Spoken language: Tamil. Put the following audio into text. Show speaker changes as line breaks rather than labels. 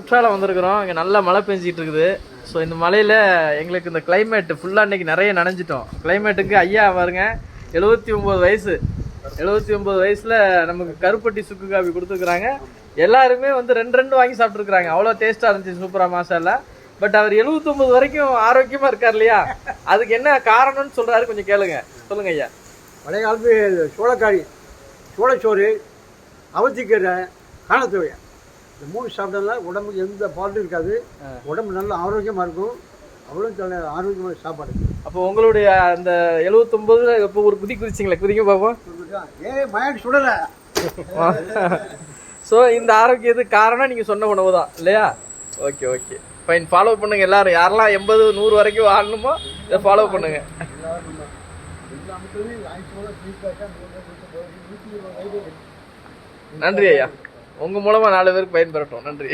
குற்றாலம் வந்திருக்கிறோம். இங்கே நல்லா மழை பெஞ்சிட்டு இருக்குது ஸோ இந்த மழையில் எங்களுக்கு இந்த கிளைமேட்டு ஃபுல்லாக இன்றைக்கி நிறைய நனைஞ்சிட்டோம். கிளைமேட்டுக்கு ஐயா பாருங்க எழுபத்தி ஒம்பது வயசு. எழுபத்தி ஒம்பது வயசில் நமக்கு கருப்பட்டி சுக்கு காபி கொடுத்துருக்குறாங்க. எல்லாருமே வந்து ரெண்டு ரெண்டு வாங்கி சாப்பிட்ருக்குறாங்க அவ்வளோ டேஸ்ட்டாக இருந்துச்சு சூப்பராக மாசாலாம் பட் அவர் 79 வரைக்கும் ஆரோக்கியமாக இருக்கார் இல்லையா? அதுக்கு என்ன காரணம்னு சொல்கிறாரு கொஞ்சம் கேளுங்க. சொல்லுங்கள் ஐயா.
பழைய காலத்து சோளக்காரி சோளச்சோறு அவத்திக்கீரை காணத்துவை இந்த மூணு சாப்பிட்டா உடம்புக்கு எந்த ஃபால்ட்டும் இருக்காது. உடம்பு நல்ல ஆரோக்கியமாக இருக்கும். அவ்வளோ நல்ல ஆரோக்கியமான சாப்பாடு.
அப்போ உங்களுடைய அந்த 79 இப்போ ஒரு குதி குதிச்சிங்களே குதிக்க பார்ப்போம்
ஏ மயக்கு சுடலை.
ஸோ இந்த ஆரோக்கியத்துக்கு காரணம் நீங்கள் சொன்ன உணவு தான் இல்லையா? ஓகே ஓகே ஃபைன் ஃபாலோ பண்ணுங்க எல்லாரும். யாரெல்லாம் எண்பது நூறு வரைக்கும் வாழணுமோ இதை ஃபாலோ பண்ணுங்க. நன்றி ஐயா. உங்க மூலமா நாலு பேருக்கு பயன்பெறட்டும் நன்றி.